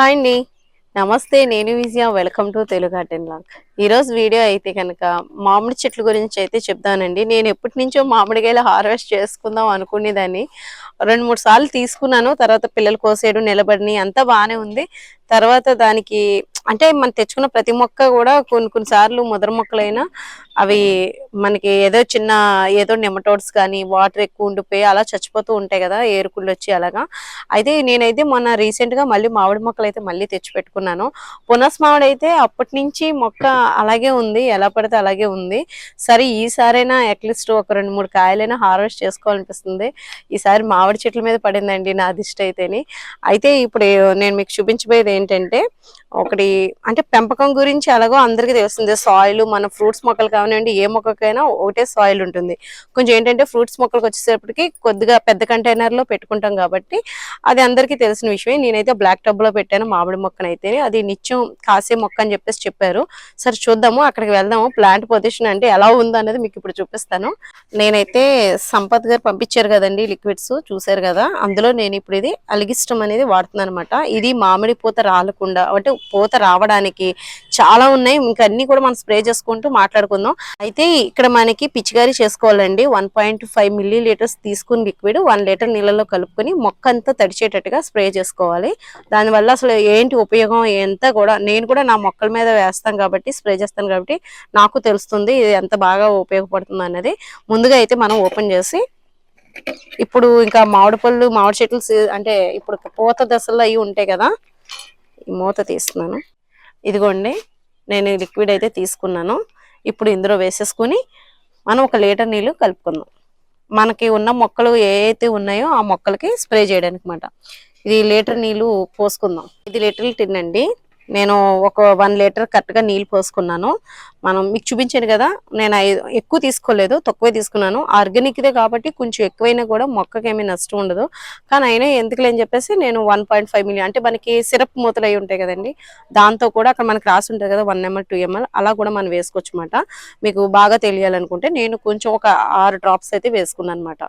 Hi అండి. నమస్తే నేను Vijaya. Welcome to Telugu garden log ఈరోజు వీడియో అయితే కనుక మామిడి చెట్ల గురించి అయితే చెప్తానండి. నేను ఎప్పటి నుంచో మామిడికాయలు హార్వెస్ట్ చేసుకుందాం అనుకునేదాన్ని. రెండు మూడు సార్లు తీసుకున్నాను. తర్వాత పిల్లలు కోసేయడం నిలబడిని అంతా బాగానే ఉంది. తర్వాత దానికి అంటే మనం తెచ్చుకున్న ప్రతి మొక్క కూడా కొన్ని కొన్ని సార్లు ముదర మొక్కలైనా అవి మనకి ఏదో చిన్న ఏదో నెమటోడ్స్ కానీ వాటర్ ఎక్కువ ఉండిపోయి అలా చచ్చిపోతూ ఉంటాయి కదా ఏరుకుళ్ళు వచ్చి అలాగా. అయితే నేనైతే మొన్న రీసెంట్గా మళ్ళీ మామిడి మొక్కలు అయితే మళ్ళీ తెచ్చి పెట్టుకున్నాను. పునస్ మామిడి అయితే అప్పటి నుంచి మొక్క అలాగే ఉంది ఎలా పడితే అలాగే ఉంది. సరే ఈసారైనా అట్లీస్ట్ ఒక రెండు మూడు కాయలైనా హార్వెస్ట్ చేసుకోవాలనిపిస్తుంది. ఈసారి మామిడి చెట్ల మీద పడిందండి నా దిష్టి అయితేని. అయితే ఇప్పుడు నేను మీకు చూపించబోయేది ఏంటంటే ఒకటి అంటే పెంపకం గురించి ఎలాగో అందరికీ తెలుస్తుంది. సాయిల్ మన ఫ్రూట్స్ మొక్కలు కానివ్వండి ఏ మొక్కకైనా ఒకటే సాయిల్ ఉంటుంది. కొంచెం ఏంటంటే ఫ్రూట్స్ మొక్కలకు వచ్చేసేపటికి కొద్దిగా పెద్ద కంటైనర్లో పెట్టుకుంటాం కాబట్టి అది అందరికీ తెలిసిన విషయమే. నేనైతే బ్లాక్ టబ్లో పెట్టాను మామిడి మొక్కనైతే అది నిత్యం కాసే మొక్క అని చెప్పేసి చెప్పారు. సరే చూద్దాము అక్కడికి వెళ్దాము. ప్లాంట్ పొజిషన్ అంటే ఎలా ఉందనేది మీకు ఇప్పుడు చూపిస్తాను. నేనైతే సంపత్ గారు పంపించారు కదండి లిక్విడ్స్ చూసారు కదా. అందులో నేను ఇప్పుడు ఇది అలిగిష్టం అనేది వాడుతున్నాను అనమాట ఇది మామిడి పూత రాలకుండా అంటే పూత రావడానికి చాలా ఉన్నాయి. ఇంకా అన్ని కూడా మనం స్ప్రే చేసుకుంటూ మాట్లాడుకుందాం. అయితే ఇక్కడ మనకి పిచికారీ చేసుకోవాలండి. One point five millilitres తీసుకుని లిక్విడ్ వన్ లీటర్ నీళ్ళలో కలుపుకొని మొక్క అంతా తడిచేటట్టుగా స్ప్రే చేసుకోవాలి. దానివల్ల అసలు ఏంటి ఉపయోగం ఎంత కూడా నేను కూడా నా మొక్కల మీద వేస్తాను కాబట్టి స్ప్రే చేస్తాను కాబట్టి నాకు తెలుస్తుంది ఇది ఎంత బాగా ఉపయోగపడుతుంది అన్నది. ముందుగా అయితే మనం ఓపెన్ చేసి ఇప్పుడు ఇంకా మామిడి పళ్ళు మామిడి చెట్లు అంటే ఇప్పుడు పూత దశలో అవి ఉంటాయి కదా ఈ మూత తీస్తున్నాను. ఇదిగోండి నేను లిక్విడ్ అయితే తీసుకున్నాను. ఇప్పుడు ఇందులో వేసేసుకుని మనం ఒక లీటర్ నీళ్ళు కలుపుకుందాం. మనకి ఉన్న మొక్కలు ఏవైతే ఉన్నాయో ఆ మొక్కలకి స్ప్రే చేయడానికి అనమాట ఇది లీటర్ నీళ్ళు పోసుకుందాం. ఇది లీటర్ టిన్ అండి నేను ఒక వన్ లీటర్ కరెక్ట్గా నీళ్ళు పోసుకున్నాను. మనం మీకు చూపించాను కదా నేను ఎక్కువ తీసుకోలేదు తక్కువే తీసుకున్నాను. ఆర్గానిక్దే కాబట్టి కొంచెం ఎక్కువైనా కూడా మొక్కకేమీ నష్టం ఉండదు. కానీ అయినా ఎందుకులే అని చెప్పేసి నేను వన్ పాయింట్ ఫైవ్ మిలియన్ అంటే మనకి సిరప్ మూతలు అయి ఉంటాయి కదండి దాంతో కూడా అక్కడ మనకి రాసి ఉంటుంది కదా వన్ ఎంఎల్ టూ ఎంఎల్ అలా కూడా మనం వేసుకోవచ్చు అనమాట మీకు బాగా తెలియాలనుకుంటే నేను కొంచెం ఒక ఆరు డ్రాప్స్ అయితే వేసుకున్నాను అనమాట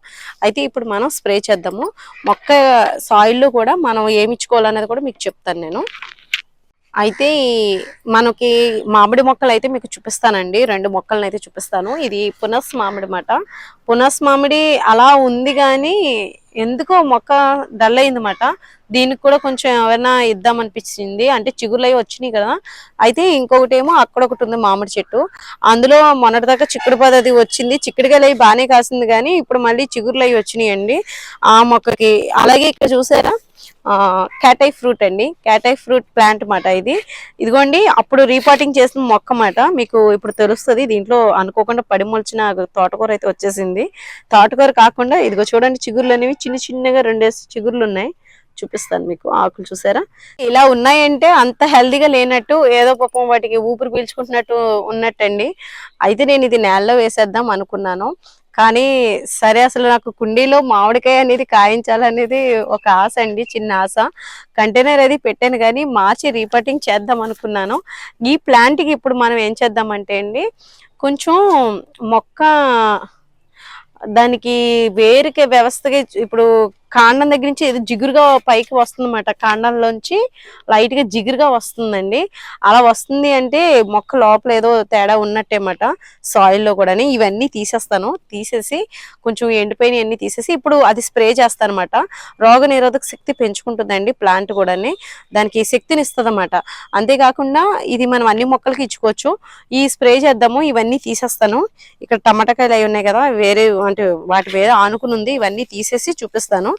అయితే ఇప్పుడు మనం స్ప్రే చేద్దాము. మొక్క సాయిల్లో కూడా మనం ఏమిచ్చుకోవాలనేది కూడా మీకు చెప్తాను నేను. అయితే మనకి మామిడి మొక్కలు అయితే మీకు చూపిస్తానండి. రెండు మొక్కలను అయితే చూపిస్తాను. ఇది పునస్ మామిడి మాట పునస్ మామిడి అలా ఉంది కానీ ఎందుకో మొక్క డల్ అయిందన్నమాట. దీనికి కూడా కొంచెం ఏమైనా ఇద్దామనిపించింది అంటే చిగురులు అవి వచ్చినాయి కదా. అయితే ఇంకొకటి ఏమో అక్కడ ఒకటి ఉంది మామిడి చెట్టు. అందులో మొన్నటిదాకా చిక్కుడు పదది వచ్చింది. చిక్కుడుకాయలు అవి బాగానే కాసింది కానీ ఇప్పుడు మళ్ళీ చిగురులు అవి వచ్చినాయండి. ఆ మొక్కకి అలాగే ఇక్కడ చూసారా? క్యాటై ఫ్రూట్ అండి. క్యాటై ఫ్రూట్ ప్లాంట్ మాట ఇది. ఇదిగోండి అప్పుడు రీపాటింగ్ చేసిన మొక్క మాట. మీకు ఇప్పుడు తెలుస్తుంది. దీంట్లో అనుకోకుండా పడి మొలిచిన తోటకూర అయితే వచ్చేసింది. తోటకూర కాకుండా ఇదిగో చూడండి చిగుర్లు అనేవి చిన్న చిన్నగా రెండేసి చిగుర్లు ఉన్నాయి. చూపిస్తాను మీకు. ఆకులు చూసారా? ఇలా ఉన్నాయంటే అంత హెల్దీగా లేనట్టు ఏదో పాపం వాటికి ఊపిరి పీల్చుకుంటున్నట్టు ఉన్నట్టండి. అయితే నేను ఇది నేలలో వేసేద్దాం అనుకున్నాను. కానీ సరే అసలు నాకు కుండీలో మామిడికాయ అనేది కాయించాలనేది ఒక ఆశ అండి చిన్న ఆశ. కంటైనర్ అది పెట్టాను కానీ మార్చి రీపటింగ్ చేద్దాం అనుకున్నాను. ఈ ప్లాంట్కి ఇప్పుడు మనం ఏం చేద్దామంటే అండి కొంచెం మొక్క దానికి వేరుకే వ్యవస్థగా ఇప్పుడు కాండం దగ్గర నుంచి ఏదో జిగురుగా పైకి వస్తుందన్నమాట. కాండంలోంచి లైట్గా జిగురుగా వస్తుందండి. అలా వస్తుంది అంటే మొక్క లోపల ఏదో తేడా ఉన్నట్టేమాట. సాయిల్లో కూడా ఇవన్నీ తీసేస్తాను. తీసేసి కొంచెం ఎండిపోయిన అన్ని తీసేసి ఇప్పుడు అది స్ప్రే చేస్తాను అనమాట రోగ నిరోధక శక్తి పెంచుకుంటుందండి ప్లాంట్ కూడా దానికి శక్తిని ఇస్తుంది అనమాట అంతేకాకుండా ఇది మనం అన్ని మొక్కలకి ఇచ్చుకోవచ్చు. ఈ స్ప్రే చేద్దాము ఇవన్నీ తీసేస్తాను. ఇక్కడ టమాటాకాయలు అవి ఉన్నాయి కదా వేరే అంటే వాటి వేరే ఆనుకుని ఉంది ఇవన్నీ తీసేసి చూపిస్తాను.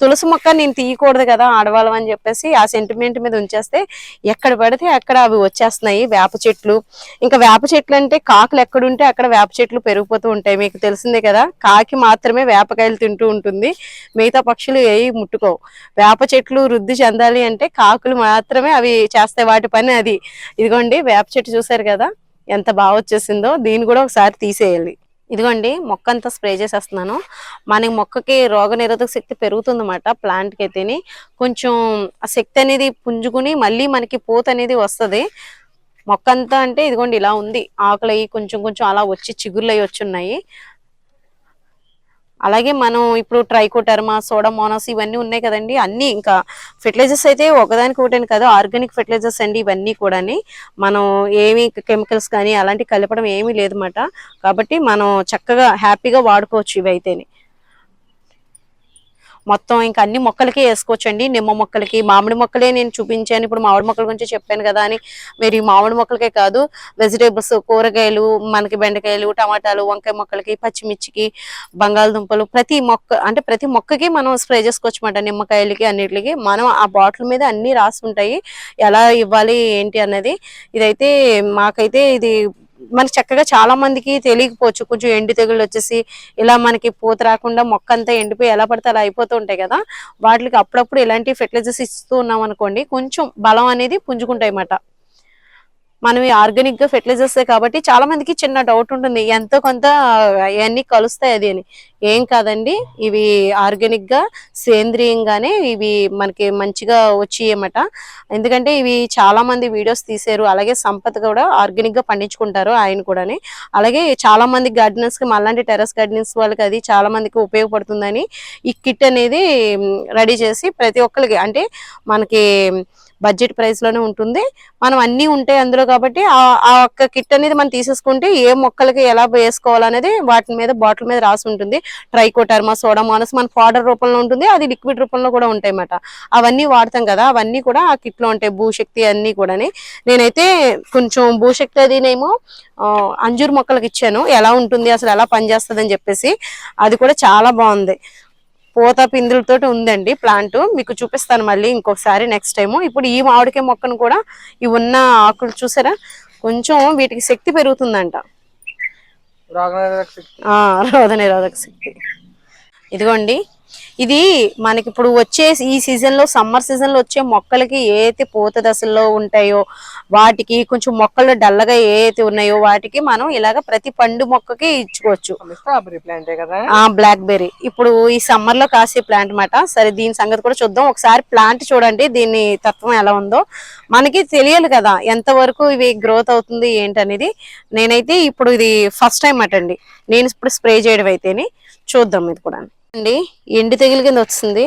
తులసి మొక్క నేను తీయకూడదు కదా ఆడవాళ్ళం అని చెప్పేసి ఆ సెంటిమెంట్ మీద ఉంచేస్తే ఎక్కడ పడితే అక్కడ అవి వచ్చేస్తున్నాయి వేప చెట్లు. ఇంకా వేప చెట్లు అంటే కాకులు ఎక్కడుంటే అక్కడ వేప చెట్లు పెరిగిపోతూ ఉంటాయి. మీకు తెలిసిందే కదా కాకి మాత్రమే వేపకాయలు తింటూ ఉంటుంది. మిగతా పక్షులు ఏవి ముట్టుకోవు. వేప చెట్లు వృద్ధి చెందాలి అంటే కాకులు మాత్రమే అవి చేస్తాయి. వాటి పని అది. ఇదిగోండి వేప చెట్టు చూసారు కదా ఎంత బాగా వచ్చేసిందో. దీన్ని కూడా ఒకసారి తీసేయాలి. ఇదిగోండి మొక్క అంతా స్ప్రే చేసేస్తున్నాను. మన మొక్కకి రోగ నిరోధక శక్తి పెరుగుతుంది అనమాట ప్లాంట్కి అయితేని కొంచెం ఆ శక్తి అనేది పుంజుకుని మళ్ళీ మనకి పూత అనేది వస్తుంది. మొక్క అంతా అంటే ఇదిగోండి ఇలా ఉంది. ఆకులు కొంచెం కొంచెం అలా వచ్చి చిగుర్లు అయ్యి వచ్చి ఉన్నాయి అలాగే మనం ఇప్పుడు ట్రైకోటర్మా సోడామోనాస్ ఇవన్నీ ఉన్నాయి కదండి. అన్ని ఇంకా ఫెర్టిలైజర్స్ అయితే ఒకదానికి ఒకటే కాదు ఆర్గానిక్ ఫెర్టిలైజర్స్ అండి ఇవన్నీ కూడాని. మనం ఏమి కెమికల్స్ కానీ అలాంటి కలపడం ఏమీ లేదన్నమాట. కాబట్టి మనం చక్కగా హ్యాపీగా వాడుకోవచ్చు ఇవైతేనే. మొత్తం ఇంకా అన్ని మొక్కలకి వేసుకోవచ్చండి. నిమ్మ మొక్కలకి మామిడి మొక్కలే నేను చూపించాను. ఇప్పుడు మామిడి మొక్కల గురించి చెప్పాను కదా అని. మీరు ఈ మామిడి మొక్కలకే కాదు వెజిటేబుల్స్ కూరగాయలు మనకి బెండకాయలు టమాటాలు వంకాయ మొక్కలకి పచ్చిమిర్చికి బంగాళదుంపలు ప్రతి మొక్క అంటే ప్రతి మొక్కకి మనం స్ప్రే చేసుకోవచ్చు అన్నమాట నిమ్మకాయలకి అన్నిటికి మనం ఆ బాటిల్ మీద అన్ని రాసి ఉంటాయి ఎలా ఇవ్వాలి ఏంటి అన్నది. ఇదైతే మాకైతే ఇది మనకి చక్కగా చాలా మందికి తెలియకపోవచ్చు. కొంచెం ఎండు తెగుళ్ళు వచ్చేసి ఇలా మనకి పూత రాకుండా మొక్క అంతా ఎండిపోయి ఎలా పడితే అలా అయిపోతూ ఉంటాయి కదా. వాటికి అప్పుడప్పుడు ఇలాంటి ఫెర్టిలైజర్స్ ఇస్తూ ఉన్నాం అనుకోండి కొంచెం బలం అనేది పుంజుకుంటాయి అన్నమాట. మనం ఆర్గానిక్గా ఫెర్టిలైజర్స్ కాబట్టి చాలా మందికి చిన్న డౌట్ ఉంటుంది. ఎంతో కొంత అవన్నీ కలుస్తాయి అది అని. ఏం కాదండి ఇవి ఆర్గానిక్గా సేంద్రియంగానే ఇవి మనకి మంచిగా వచ్చేయమాట. ఎందుకంటే ఇవి చాలా మంది వీడియోస్ తీసారు అలాగే సంపత్ కూడా ఆర్గానిక్గా పండించుకుంటారు ఆయన కూడాని. అలాగే చాలా మంది గార్డెనర్స్కి మళ్ళీ టెరస్ గార్డెన్స్ వాళ్ళకి అది చాలా మందికి ఉపయోగపడుతుందని ఈ కిట్ అనేది రెడీ చేసి ప్రతి ఒక్కరికి అంటే మనకి బడ్జెట్ ప్రైస్లోనే ఉంటుంది. మనం అన్ని ఉంటాయి అందులో కాబట్టి ఆ ఆ ఒక్క కిట్ అనేది మనం తీసేసుకుంటే ఏ మొక్కలకి ఎలా వేసుకోవాలనేది వాటి మీద బాటిల్ మీద రాసి ఉంటుంది. ట్రైకోటర్మా సోడామానస్ మన పౌడర్ రూపంలో ఉంటుంది అది లిక్విడ్ రూపంలో కూడా ఉంటాయి అన్నమాట. అవన్నీ వాడతాం కదా అవన్నీ కూడా ఆ కిట్లో ఉంటాయి భూశక్తి అన్ని కూడా నేనైతే కొంచెం భూశక్తి అదినేమో నేమో అంజూరు మొక్కలకి ఇచ్చాను. ఎలా ఉంటుంది అసలు ఎలా పనిచేస్తుంది అని చెప్పేసి అది కూడా చాలా బాగుంది. పూత పిందులతో ఉందండి ప్లాంట్. మీకు చూపిస్తాను మళ్ళీ ఇంకొకసారి నెక్స్ట్ టైం ఇప్పుడు ఈ మామిడికాయ మొక్కను కూడా ఈ ఉన్న ఆకులు చూసారా? కొంచెం వీటికి శక్తి పెరుగుతుందంట. రోగ నిరోధక శక్తి. ఇదిగోండి ఇది మనకి ఇప్పుడు వచ్చే ఈ సీజన్లో సమ్మర్ సీజన్లో వచ్చే మొక్కలకి ఏ అయితే పూత దశల్లో ఉంటాయో వాటికి కొంచెం మొక్కలు డల్లగా ఏ అయితే ఉన్నాయో వాటికి మనం ఇలాగ ప్రతి పండు మొక్కకి ఇచ్చుకోవచ్చు. స్ట్రాబెరీ ప్లాంటే కదా? ఆ బ్లాక్ బెర్రీ ఇప్పుడు ఈ సమ్మర్లో కాసే ప్లాంట్ మాట. సరే దీని సంగతి కూడా చూద్దాం. ఒకసారి ప్లాంట్ చూడండి దీని తత్వం ఎలా ఉందో. మనకి తెలియాలి కదా ఎంత వరకు ఇవి గ్రోత్ అవుతుంది ఏంటనేది. నేనైతే ఇప్పుడు ఇది ఫస్ట్ టైం అటండి. నేను ఇప్పుడు స్ప్రే చేయడం అయితేని చూద్దాం ఇది కూడా అండి. ఎండు తెగులు కింద వస్తుంది.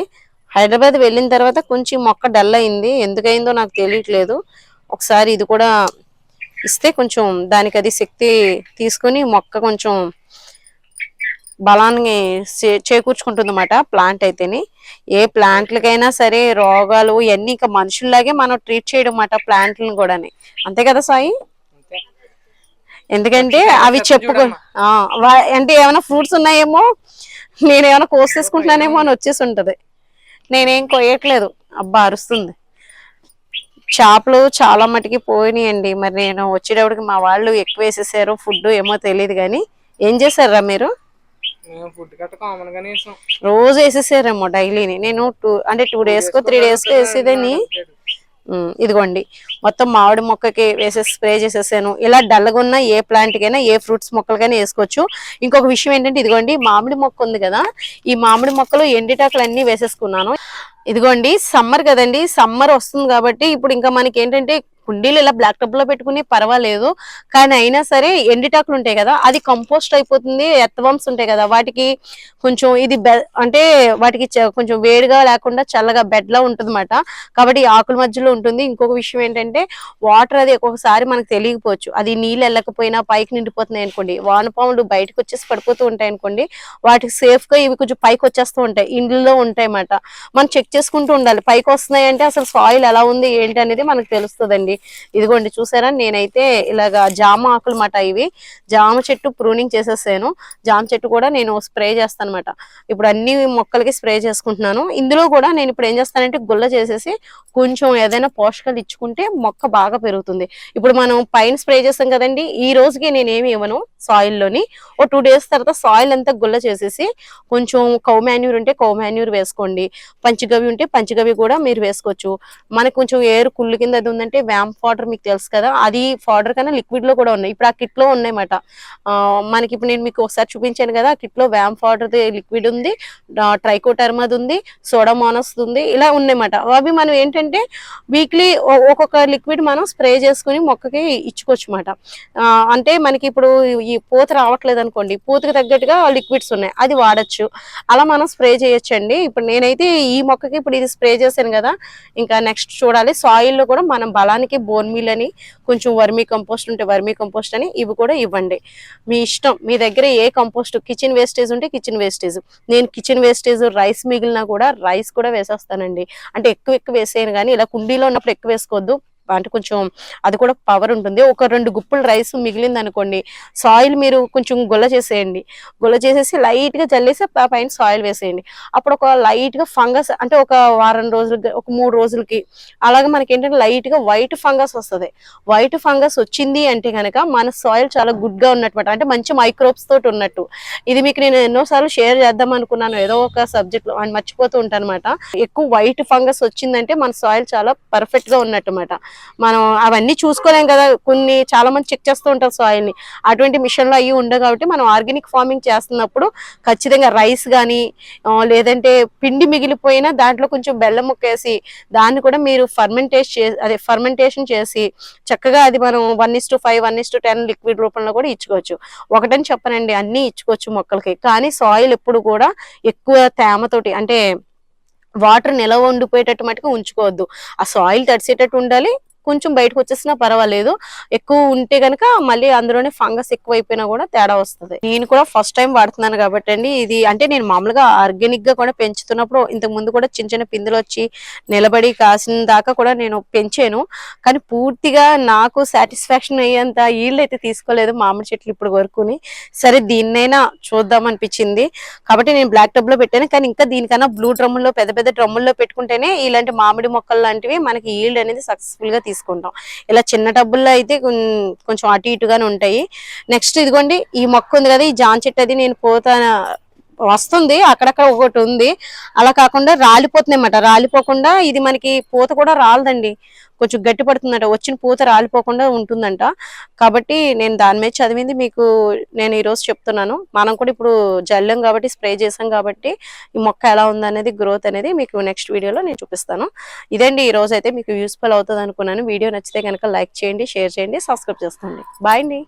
హైదరాబాద్ వెళ్ళిన తర్వాత కొంచెం మొక్క డల్ అయింది. ఎందుకయిందో నాకు తెలియట్లేదు. ఒకసారి ఇది కూడా ఇస్తే కొంచెం దానికి అది శక్తి తీసుకొని మొక్క కొంచెం బలాన్ని చే- చేకూర్చుకుంటుందన్నమాట ప్లాంట్ అయితేని. ఏ ప్లాంట్లకైనా సరే రోగాలు ఇవన్నీ ఇంకా మనుషుల్లాగే మనం ట్రీట్ చేయడం అన్నమాట ప్లాంట్లను కూడా అంతే కదా సాయి? ఎందుకంటే అవి చెప్పుకో అంటే ఏమైనా ఫ్రూట్స్ ఉన్నాయేమో నేను ఏమైనా కోసేసుకుంటున్నానేమో అని వచ్చేసి ఉంటది నేనేం కొయ్యట్లేదు. అబ్బా అరుస్తుంది. చేపలు చాలా మటుకి పోయినాయండి. మరి నేను వచ్చేటప్పటికి మా వాళ్ళు ఎక్కువ వేసేసారు ఫుడ్ ఏమో తెలియదు కానీ ఏం చేశారా మీరు? రోజు వేసేసారేమో డైలీని. నేను టూ అంటే టూ డేస్ కో త్రీ డేస్ కో వేసేదని ఇదిగోండి. మొత్తం మామిడి మొక్కకి వేసే స్ప్రే చేసేసాను. ఇలా డల్గా ఉన్న ఏ ప్లాంట్కైనా ఏ ఫ్రూట్స్ మొక్కలకైనా వేసుకోవచ్చు. ఇంకొక విషయం ఏంటంటే ఇదిగోండి మామిడి మొక్క ఉంది కదా. ఈ మామిడి మొక్కలు ఎండిటాకులు అన్నీ వేసేసుకున్నాను. ఇదిగోండి సమ్మర్ కదండి. సమ్మర్ వస్తుంది కాబట్టి ఇప్పుడు ఇంకా మనకి ఏంటంటే కుండీలు ఇలా బ్లాక్ టబ్లో పెట్టుకుని పర్వాలేదు. కానీ అయినా సరే ఎండిటాకులు ఉంటాయి కదా అది కంపోస్ట్ అయిపోతుంది ఎత్తవంస్ ఉంటాయి కదా. వాటికి కొంచెం ఇది బె- అంటే వాటికి కొంచెం వేడిగా లేకుండా చల్లగా బెడ్ లా ఉంటుంది కాబట్టి ఆకుల మధ్యలో ఉంటుంది. ఇంకొక విషయం ఏంటంటే వాటర్ అది ఒక్కొక్కసారి మనకు తెలియకపోవచ్చు. అది నీళ్ళు వెళ్ళకపోయినా పైకి నిండిపోతున్నాయి అనుకోండి. వానపాములు బయటకు వచ్చేసి పడిపోతూ ఉంటాయి అనుకోండి. వాటికి సేఫ్గా ఇవి కొంచెం పైకి వచ్చేస్తూ ఉంటాయి. ఇండ్లలో ఉంటాయి అన్నమాట మనం చెక్ చేసుకుంటూ ఉండాలి. పైకి వస్తున్నాయి అంటే అసలు సాయిల్ ఎలా ఉంది ఏంటి అనేది మనకు తెలుస్తుందండి. ఇదిగోండి చూసారా? నేనైతే ఇలాగా జామ ఆకులు మాట ఇవి. జామ చెట్టు ప్రూనింగ్ చేసేసాను. జామ చెట్టు కూడా నేను స్ప్రే చేస్తాను అనమాట ఇప్పుడు అన్ని మొక్కలకి స్ప్రే చేసుకుంటున్నాను. ఇందులో కూడా నేను ఇప్పుడు ఏం చేస్తానంటే గుల్ల చేసేసి కొంచెం ఏదైనా పోషకాలు ఇచ్చుకుంటే మొక్క బాగా పెరుగుతుంది. ఇప్పుడు మనం పైన స్ప్రే చేస్తాం కదండి ఈ రోజుకి నేను ఏమి ఇవ్వను సాయిల్లోని. ఓ టూ డేస్ తర్వాత సాయిల్ అంతా గుల్ల చేసేసి కొంచెం కౌ మాన్యూర్ ఉంటే కౌ మాన్యూర్ వేసుకోండి. పంచగవి ఉంటే పంచగవి కూడా మీరు వేసుకోవచ్చు. మనకు కొంచెం ఏరు కుళ్ళు కింద అది ఉందంటే వేమ వ్యాంప్ పౌడర్ మీకు తెలుసు కదా? అది పౌడర్ కన్నా లిక్విడ్లో కూడా ఉన్నాయి. ఇప్పుడు ఆ కిట్లో ఉన్నాయన్నమాట. మనకి ఇప్పుడు నేను మీకు ఒకసారి చూపించాను కదా ఆ కిట్లో వ్యాంప్ పౌడర్ లిక్విడ్ ఉంది ట్రైకోటర్మది ఉంది సోడామోనస్ ఉంది ఇలా ఉన్నాయన్నమాట. అవి మనం ఏంటంటే వీక్లీ ఒక్కొక్క లిక్విడ్ మనం స్ప్రే చేసుకుని మొక్కకి ఇచ్చుకోవచ్చు అనమాట అంటే మనకి ఇప్పుడు ఈ పూత రావట్లేదు అనుకోండి పూతకి తగ్గట్టుగా లిక్విడ్స్ ఉన్నాయి అది వాడచ్చు. అలా మనం స్ప్రే చేయొచ్చండి. ఇప్పుడు నేనైతే ఈ మొక్కకి ఇప్పుడు ఇది స్ప్రే చేశాను కదా ఇంకా నెక్స్ట్ చూడాలి. సాయిల్లో కూడా మనం బలానికి బోన్ మీల్ అని కొంచెం వర్మీ కంపోస్ట్ ఉంటే వర్మీ కంపోస్ట్ అని ఇవి కూడా ఇవ్వండి. మీ ఇష్టం మీ దగ్గర ఏ కంపోస్ట్ కిచెన్ వేస్టేజ్ ఉంటే కిచెన్ వేస్టేజ్ నేను కిచెన్ వేస్టేజ్ రైస్ మిగిలినా కూడా రైస్ కూడా వేసేస్తానండి. అంటే ఎక్కువ ఎక్కువ వేసేయను కానీ ఇలా కుండీలో ఉన్నప్పుడు ఎక్కువ వేసుకోవద్దు. అంటే కొంచెం అది కూడా పవర్ ఉంటుంది. ఒక రెండు గుప్పులు రైస్ మిగిలింది అనుకోండి సాయిల్ మీరు కొంచెం గుల్ల చేసేయండి. గుల్ల చేసేసి లైట్గా చల్లేసి పైన సాయిల్ వేసేయండి. అప్పుడు ఒక లైట్గా ఫంగస్ అంటే ఒక వారం రోజులకి ఒక మూడు రోజులకి అలాగే మనకి ఏంటంటే లైట్గా వైట్ ఫంగస్ వస్తుంది. వైట్ ఫంగస్ వచ్చింది అంటే కనుక మన సాయిల్ చాలా గుడ్గా ఉన్నట్టు అంటే మంచి మైక్రోబ్స్ తోటి ఉన్నట్టు. ఇది మీకు నేను ఎన్నోసార్లు షేర్ చేద్దాం అనుకున్నాను ఏదో ఒక సబ్జెక్ట్లో అని మర్చిపోతూ ఉంటాను అనమాట ఎక్కువ వైట్ ఫంగస్ వచ్చిందంటే మన సాయిల్ చాలా పర్ఫెక్ట్గా ఉన్నట్టు అనమాట మనం అవన్నీ చూసుకోలేం కదా. కొన్ని చాలా మంది చెక్ చేస్తూ ఉంటారు సాయిల్ని అటువంటి మిషన్లు అవి ఉండవు కాబట్టి మనం ఆర్గానిక్ ఫార్మింగ్ చేస్తున్నప్పుడు ఖచ్చితంగా రైస్ కానీ లేదంటే పిండి మిగిలిపోయినా దాంట్లో కొంచెం బెల్లం ముక్కేసి దాన్ని కూడా మీరు ఫర్మెంటేషన్ చేసి అదే ఫర్మెంటేషన్ చేసి చక్కగా అది మనం one is to five one is to ten liquid రూపంలో కూడా ఇచ్చుకోవచ్చు. ఒకటని చెప్పనండి అన్నీ ఇచ్చుకోవచ్చు మొక్కలకి. కానీ సాయిల్ ఎప్పుడు కూడా ఎక్కువ తేమతోటి అంటే వాటర్ నిలవ ఉండిపోయేటట్టు మటుకు ఉంచుకోవద్దు. ఆ సాయిల్ తడిసేటట్టు ఉండాలి కొంచెం బయటకు వచ్చేసినా పర్వాలేదు. ఎక్కువ ఉంటే గనక మళ్ళీ అందులోనే ఫంగస్ ఎక్కువ అయిపోయినా కూడా తేడా వస్తుంది. నేను కూడా ఫస్ట్ టైం వాడుతున్నాను కాబట్టి అండి ఇది అంటే నేను మామూలుగా ఆర్గానిక్గా కూడా పెంచుతున్నప్పుడు ఇంతకు ముందు కూడా చిన్న చిన్న పిందులు వచ్చి నిలబడి కాసిన దాకా కూడా నేను పెంచాను. కానీ పూర్తిగా నాకు సాటిస్ఫాక్షన్ అయ్యేంత ఈల్డ్ అయితే తీసుకోలేదు మామిడి చెట్లు ఇప్పుడు వరకుని. సరే దీన్నైనా చూద్దాం అనిపించింది. కాబట్టి నేను బ్లాక్ టబ్లో పెట్టాను. కానీ ఇంకా దీనికన్నా బ్లూ డ్రమ్ముల్లో పెద్ద పెద్ద డ్రమ్ముల్లో పెట్టుకుంటేనే ఇలాంటి మామిడి మొక్కలు లాంటివి మనకి ఈల్డ్ అనేది సక్సెస్ఫుల్గా తీసుకుంటాం. ఇలా చిన్న టబ్బుల్లో అయితే కొంచెం అటు ఇటుగానే ఉంటాయి. నెక్స్ట్ ఇదిగోండి ఈ మొక్క ఉంది కదా ఈ జాన్ చెట్టు అది నేను పోతా వస్తుంది అక్కడక్కడ ఒకటి ఉంది. అలా కాకుండా రాలిపోతుంది అన్నమాట రాలిపోకుండా ఇది మనకి పూత కూడా రాలదండి. కొంచెం గట్టి పడుతుందంట. వచ్చిన పూత రాలిపోకుండా ఉంటుందంట. కాబట్టి నేను దాని మీద చదివింది మీకు నేను ఈరోజు చెప్తున్నాను. మనం కూడా ఇప్పుడు జల్లం కాబట్టి స్ప్రే చేసాం కాబట్టి ఈ మొక్క ఎలా ఉందనేది గ్రోత్ అనేది మీకు నెక్స్ట్ వీడియోలో నేను చూపిస్తాను. ఇదండి ఈ రోజు అయితే మీకు యూస్ఫుల్ అవుతుంది అనుకున్నాను. వీడియో నచ్చితే కనుక లైక్ చేయండి షేర్ చేయండి సబ్స్క్రైబ్ చేసుకోండి. బాయ్ అండి.